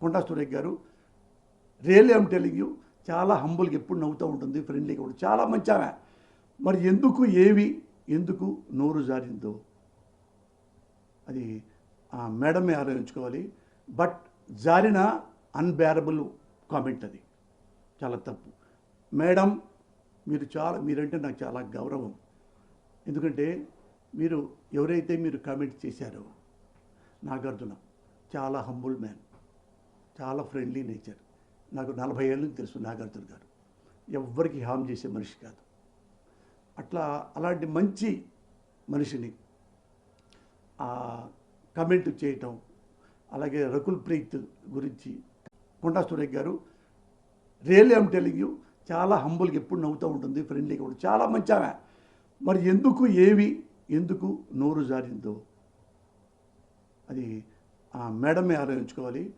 కొండా సురేఖ్ గారు really I'm telling you చాలా హంబుల్గా ఎప్పుడు నవ్వుతూ ఉంటుంది ఫ్రెండ్లీగా ఉంటుంది. చాలా మంచి ఆమె. మరి ఎందుకు ఏవి ఎందుకు నోరు జారిందో. అది ఆ మేడమే ఆలోచించుకోవాలి. బట్ జారిన అన్బేరబుల్ కామెంట్ అది. చాలా తప్పు. మేడం మీరు చాలా మీరంటే నాకు చాలా గౌరవం. ఎందుకంటే మీరు ఎవరైతే మీరు కామెంట్ చేశారో నాగార్జున చాలా హంబుల్ మ్యాన్ చాలా ఫ్రెండ్లీ నేచర్ నాకు నలభై ఏళ్ళని తెలుసు నాగార్జున గారు. ఎవ్వరికి హామ్ చేసే మనిషి కాదు. అట్లా అలాంటి మంచి మనిషిని కమెంట్ చేయటం అలాగే రకుల్ ప్రీత్ గురించి కొండా సురేఖ్ గారు రియల్లీ ఐమ్ టెలింగ్ యూ చాలా హంబుల్గా ఎప్పుడు నవ్వుతూ ఉంటుంది ఫ్రెండ్లీగా ఉంటుంది. చాలా మంచి ఆమె. మరి ఎందుకు ఏవి ఎందుకు నోరు జారిందో అది ఆ మేడమే ఆలోచించుకోవాలి.